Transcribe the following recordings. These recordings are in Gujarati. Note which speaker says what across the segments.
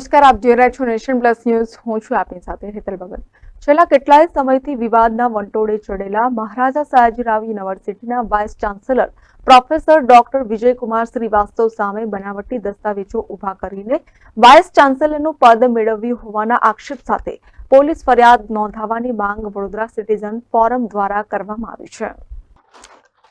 Speaker 1: નમસ્કાર, આપ જોઈ રહ્યા છો નેશન પ્લસ ન્યૂઝ. હું છું આપની સાથે હેતલ ભગત. છેલ્લા કેટલાય સમયથી વિવાદના વંટોળે ચડેલા મહારાજા સયાજીરાવ યુનિવર્સિટીના vice chancellor professor doctor Vijaykumar Shrivastava સામે બનાવટી દસ્તાવેજો ઊભા કરીને વાઇસ ચાન્સેલરનું પદ મેળવ્યું હોવાના આક્ષેપ સાથે પોલીસ ફરિયાદ નોંધાવવાની માંગ વડોદરા સિટીઝન ફોરમ દ્વારા કરવામાં આવી છે.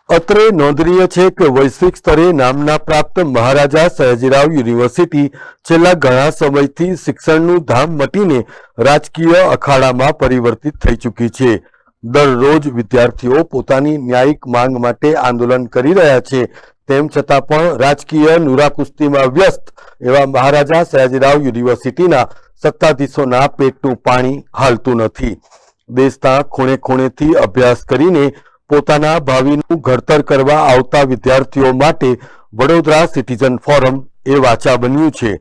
Speaker 2: અત્રે નોંધનીય છે કે વૈશ્વિક સ્તરે નામના પ્રાપ્ત મહારાજા સયાજીરાવ યુનિવર્સિટી છેલ્લા ઘણા સમયથી શિક્ષણનું ધામ મટીને રાજકીય અખાડામાં પરિવર્તિત થઈ ચૂકી છે. દરરોજ વિદ્યાર્થીઓ પોતાની ન્યાયિક માંગ માટે આંદોલન કરી રહ્યા છે. તેમ છતાં પણ રાજકીય નુરાકુસ્તીમાં વ્યસ્ત એવા મહારાજા સયાજીરાવ યુનિવર્સિટીના સત્તાધીશોના પેટનું પાણી હાલતું નથી. દેશના ખૂણે ખૂણેથી અભ્યાસ કરીને પોતાના ભાવિનું ઘડતર કરવા આવતા વિદ્યાર્થીઓ માટે વડોદરા સિટીઝન ફોરમ એ વાચા બન્યું છે.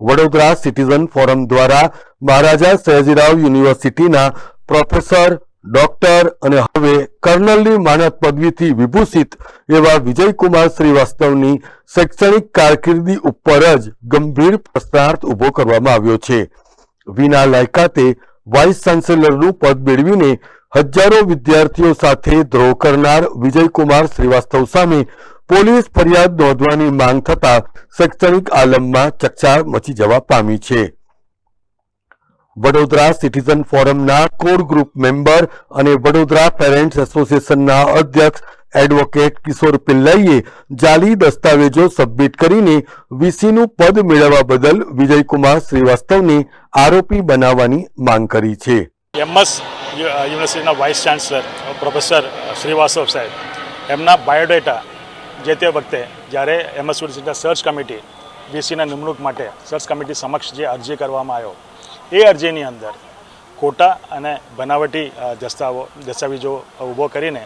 Speaker 2: વડોદરા સિટીઝન ફોરમ દ્વારા મહારાજા સયાજીરાવ યુનિવર્સિટીના પ્રોફેસર, ડોક્ટર અને હવે કર્નલની માનદ પદવીથી વિભૂષિત એવા વિજયકુમાર શ્રીવાસ્તવની શૈક્ષણિક કારકિર્દી ઉપર જ ગંભીર પ્રશ્નાર્થ ઊભો કરવામાં આવ્યો છે. વિના લાયકાતે વાઇસ ચાન્સેલરનું પદ મેળવીને હજારો વિદ્યાર્થીઓ સાથે દ્રોહ કરનાર વિજયકુમાર શ્રીવાસ્તવ સામે પોલીસ ફરિયાદ નોંધવાની માંગ થતા શૈક્ષણિક આલમમાં ચકચાર મચી જવા પામી છે. વડોદરા સિટીઝન ફોરમના કોર ગ્રુપ મેમ્બર અને વડોદરા પેરેન્ટ્સ એસોસિએશનના અધ્યક્ષ એડવોકેટ કિશોર પિલ્લાઈએ જાલી દસ્તાવેજો સબમિટ કરીને વીસીનું પદ મેળવવા બદલ વિજયકુમાર શ્રીવાસ્તવને આરોપી બનાવવાની માંગ કરી છે.
Speaker 3: યુનિવર્સિટીના વાઇસ ચાન્સલર પ્રોફેસર શ્રીવાસ્તવ સાહેબ. એમના બાયોડેટા જે તે વખતે જ્યારે એમએસ યુનિવર્સિટીના સર્ચ કમિટી વીસીના નિમણૂક માટે સર્ચ કમિટી સમક્ષ જે અરજી કરવામાં આવ્યો, એ અરજીની અંદર ખોટા અને બનાવટી દસ્તાવો, દસ્તાવેજો ઊભો કરીને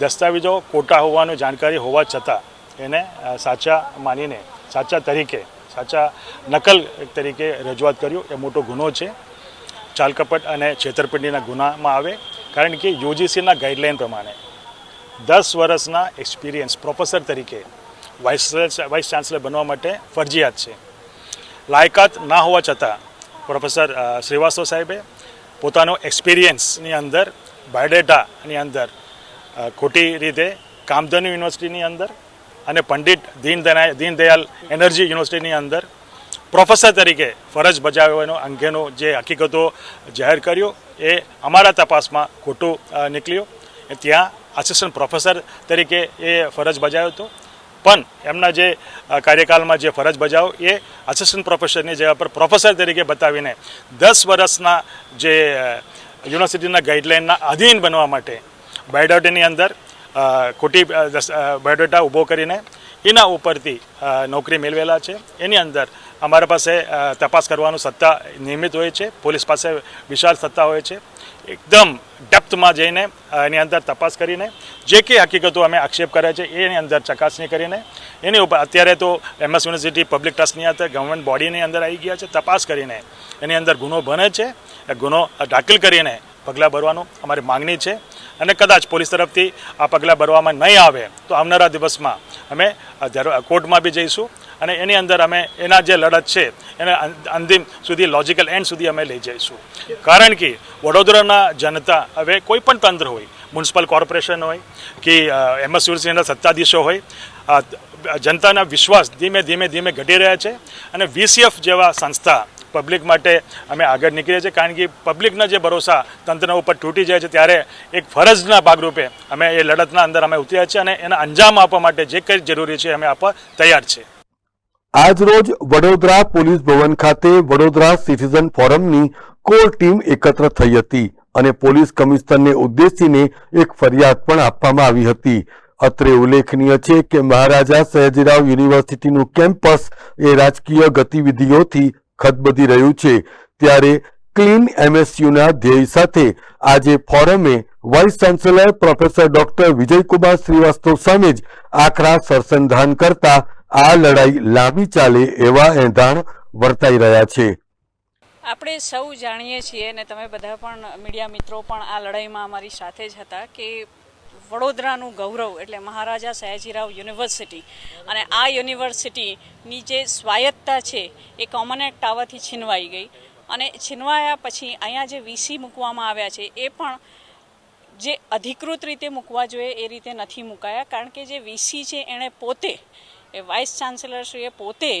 Speaker 3: દસ્તાવેજો ખોટા હોવાનું જાણકારી હોવા છતાં એને સાચા માનીને, સાચા તરીકે, સાચા નકલ તરીકે રજૂઆત કર્યું. એ મોટો ગુનો છે. ચાલકપટ અને છેતરપિંડીના ગુનામાં આવે, કારણ કે યુજીસીના ગાઈડલાઇન પ્રમાણે દસ વર્ષના એક્સપિરિયન્સ પ્રોફેસર તરીકે વાઇસ વાઇસ ચાન્સલર બનવા માટે ફરજિયાત છે. લાયકાત ના હોવા છતાં પ્રોફેસર શ્રીવાસ્તવ સાહેબે પોતાનો એક્સપિરિયન્સની અંદર, બાયોડેટાની અંદર ખોટી રીતે કામધેનુ યુનિવર્સિટીની અંદર અને પંડિત દીનદયાળ દીનદયાલ એનર્જી યુનિવર્સિટીની અંદર પ્રોફેસર તરીકે ફરજ બજાવવાનો અંગેનો જે હકીકતો જાહેર કર્યો, એ અમારા તપાસમાં ખોટું નીકળ્યો. ત્યાં આસિસ્ટન્ટ પ્રોફેસર તરીકે એ ફરજ બજાવ્યો હતો. પણ એમના જે કાર્યકાળમાં જે ફરજ બજાવો, એ આસિસ્ટન્ટ પ્રોફેસરની જગ્યા પર પ્રોફેસર તરીકે બતાવીને દસ વર્ષના જે યુનિવર્સિટીના ગાઈડલાઇનના અધીન બનવા માટે બાયોડેટાની અંદર ખોટી બાયોડેટા ઊભો કરીને એના ઉપરથી નોકરી મેળવેલા છે. એની અંદર અમારા પાસે તપાસ કરવાનું સત્તા નિયમિત હોય છે. પોલીસ પાસે વિશાળ સત્તા હોય છે. એકદમ ડેપ્થમાં જઈને એની અંદર તપાસ કરીને, જે કંઈ હકીકતો અમે આક્ષેપ કર્યા છે, એની અંદર ચકાસણી કરીને, એની ઉપર અત્યારે તો એમએસ યુનિવર્સિટી પબ્લિક ટ્રસ્ટની અંદર ગવર્મેન્ટ બોડીની અંદર આવી ગયા છે, તપાસ કરીને એની અંદર ગુનો બને છે. ગુનો દાખલ કરીને પગલાં ભરવાનું અમારી માંગણી છે. અને કદાચ પોલીસ તરફથી આ પગલાં ભરવામાં નહીં આવે, તો આવનારા દિવસમાં અમે કોર્ટમાં બી જઈશું અને એની અંદર અમે એના જે લડત છે, એને અંતિમ સુધી લોજિકલ એન્ડ સુધી અમે લઈ જઈશું. કારણ કે વડોદરાના જનતા હવે કોઈ પણ તંત્ર હોય, મ્યુનિસિપલ કોર્પોરેશન હોય કે એમએસ યુનિવર્સિટીના સત્તાધીશો હોય જનતાના વિશ્વાસ ધીમે ધીમે ધીમે ઘટી રહ્યા છે અને વીસીએફ જેવા સંસ્થા પબ્લિક માટે અમે આગળ નીકળીએ છીએ. કારણ કે પબ્લિકના જે ભરોસા તંત્રના ઉપર તૂટી જાય છે, ત્યારે એક ફરજના ભાગરૂપે અમે એ લડતના અંદર અમે ઉતર્યા છીએ અને એના અંજામ આપવા માટે જે કંઈ જરૂરી છે, અમે આપવા તૈયાર છે
Speaker 2: આજરોજ વડોદરા પોલીસ ભવન ખાતે વડોદરા સિટીઝન ફોરમની કોર ટીમ એકત્ર થઈ હતી અને પોલીસ કમિશનરને ઉદ્દેશીને એક ફરિયાદ પણ આપવામાં આવી હતી. અત્રે ઉલ્લેખનીય છે કે મહારાજા સયાજીરાવ યુનિવર્સિટીનું કેમ્પસ એ રાજકીય ગતિવિધિઓથી ખદબદી રહ્યું છે. ત્યારે ક્લીન એમએસયુના ધ્યેય સાથે આજે ફોરમે vice chancellor professor doctor Vijaykumar Shrivastava સામે જ આકરા સરસંધાન કરતા આ લડાઈ લાંબી ચાલે એવા એંધાણ વર્તાઈ રહ્યા છે.
Speaker 4: આપણે સૌ જાણીએ છીએ અને તમે બધા પણ મીડિયા મિત્રો પણ આ લડાઈમાં અમારી સાથે જ હતા કે વડોદરાનું ગૌરવ એટલે મહારાજા સયાજીરાવ યુનિવર્સિટી અને આ યુનિવર્સિટીની જે સ્વાયત્તતા છે એ કોમન એક્ટ આવવાથી છીનવાઈ ગઈ અને છીનવાયા પછી અહીંયા જે વીસી મૂકવામાં આવ્યા છે એ પણ જે અધિકૃત રીતે મૂકવા જોઈએ એ રીતે નથી મુકાયા કારણ કે જે વીસી છે એણે પોતે એ વાઇસ ચાન્સેલરશ્રીએ પોતે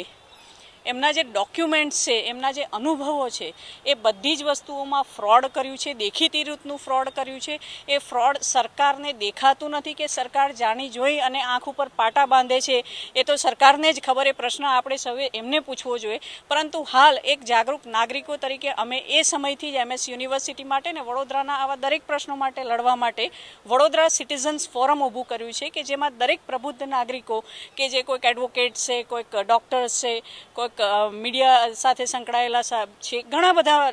Speaker 4: એમના જે ડોક્યુમેન્ટ્સ છે, એમના જે અનુભવો છે, એ બધી જ વસ્તુઓમાં ફ્રોડ કર્યું છે, દેખીતી રીતનું ફ્રોડ કર્યું છે. એ ફ્રોડ સરકારને દેખાતું નથી કે સરકાર જાણી જોઈ અને આંખ ઉપર પાટા બાંધે છે. એ તો સરકારને જ ખબર, એ પ્રશ્ન આપણે સૌએ એમને પૂછવો જોઈએ. પરંતુ હાલ એક જાગૃત નાગરિકો તરીકે અમે એ સમયથી જ એમએસ યુનિવર્સિટી માટે ને વડોદરાના આવા દરેક પ્રશ્નો માટે લડવા માટે વડોદરા સિટીઝન્સ ફોરમ ઊભું કર્યું છે કે જેમાં દરેક પ્રબુદ્ધ નાગરિકો કે જે કોઈક એડવોકેટ છે, કોઈક ડૉક્ટર્સ છે, કોઈક મીડિયા સાથે સંકળાયેલા છે. ઘણા બધા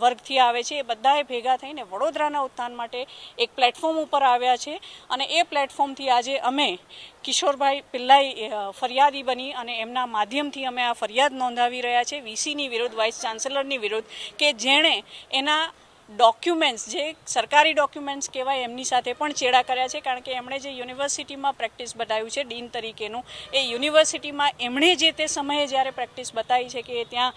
Speaker 4: વર્ગથી આવે છે. એ બધાએ ભેગા થઈને વડોદરાના ઉત્થાન માટે એક પ્લેટફોર્મ ઉપર આવ્યા છે. અને એ પ્લેટફોર્મથી આજે અમે કિશોરભાઈ પિલ્લાઈ ફરિયાદી બની અને એમના માધ્યમથી અમે આ ફરિયાદ નોંધાવી રહ્યા છે. વીસીની વિરુદ્ધ, વાઇસ ચાન્સેલરની વિરુદ્ધ, કે જેણે એના ડોક્યુમેન્ટ્સ, જે સરકારી ડોક્યુમેન્ટ્સ કહેવાય, એમની સાથે પણ ચેડા કર્યા છે, કારણ કે એમણે જે યુનિવર્સિટીમાં પ્રેક્ટિસ બતાવ્યું છે, ડીન તરીકેનું, એ યુનિવર્સિટીમાં એમણે જે તે સમયે જ્યારે પ્રેક્ટિસ બતાવી છે કે એ ત્યાં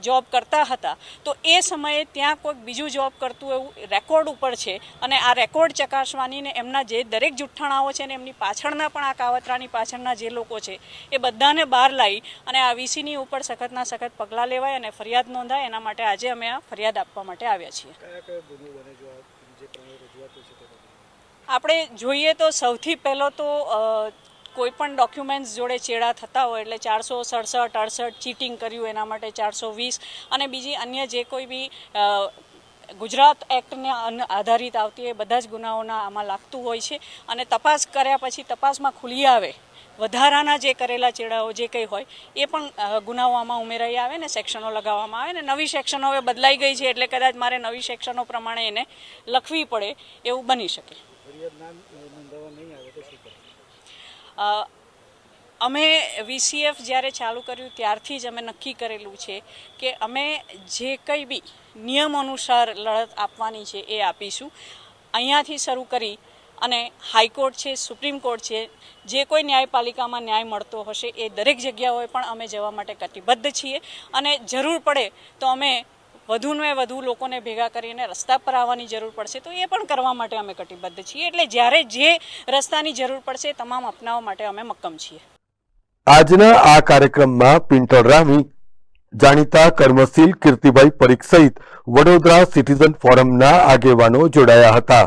Speaker 4: જોબ કરતા હતા, તો એ સમયે ત્યાં કોઈક બીજું જોબ કરતું એવું રેકોર્ડ ઉપર છે અને આ રેકોર્ડ ચકાસવાની ને એમના જે દરેક જુઠ્ઠાણાઓ છે ને એમની પાછળના પણ આ કાવતરાની પાછળના જે લોકો છે, એ બધાને બહાર લાવી અને આ વીસીની ઉપર સખતના સખત પગલાં લેવાય અને ફરિયાદ નોંધાય, એના માટે આજે અમે આ ફરિયાદ આપવા માટે આવ્યા છીએ. આપણે જોઈએ તો સૌથી પહેલો તો કોઈ પણ ડોક્યુમેન્ટ્સ જોડે ચેડા થતા હોય એટલે ચારસો સડસઠ, અડસઠ ચીટિંગ કર્યું એના માટે ચારસો વીસ અને બીજી અન્ય જે કોઈ બી ગુજરાત એક્ટને આધારિત આવતી એ બધા જ ગુનાઓના આમાં લાગતું હોય છે અને તપાસ કર્યા પછી તપાસમાં ખુલી આવે વધારાના જે કરેલા ચેડાઓ જે કંઈ હોય એ પણ ગુનાઓ આમાં ઉમેરાઈ આવે ને સેક્શનો લગાવવામાં આવે ને નવી સેક્શનો હવે બદલાઈ ગઈ છે એટલે કદાચ મારે નવી સેક્શનો પ્રમાણે એને લખવી પડે એવું બની શકે. અમે વીસીએફ જ્યારે ચાલુ કર્યું ત્યારથી જ અમે નક્કી કરેલું છે કે અમે જે કંઈ બી નિયમ અનુસાર લડત આપવાની છે એ આપીશું. અહીંયાથી શરૂ કરી અને હાઈકોર્ટ છે, સુપ્રીમ કોર્ટ છે, જે કોઈ ન્યાયપાલિકામાં ન્યાય મળતો હશે એ દરેક જગ્યાઓએ પણ અમે જવા માટે કટિબદ્ધ છીએ. અને જરૂર પડે તો અમે વધુને વધુ લોકોને ભેગા કરીને રસ્તા પર આવવાની જરૂર પડશે તો એ પણ કરવા માટે અમે કટિબદ્ધ છીએ. એટલે જ્યારે જે રસ્તાની જરૂર પડશે તમામ અપનાવવા માટે અમે મક્કમ છીએ.
Speaker 2: આજના આ કાર્યક્રમમાં પિન્ટર રામી, જાણીતા કર્મશીલ કીર્તિભાઈ પરીખ સહિત વડોદરા સિટીઝન ફોરમના આગેવાનો જોડાયા હતા.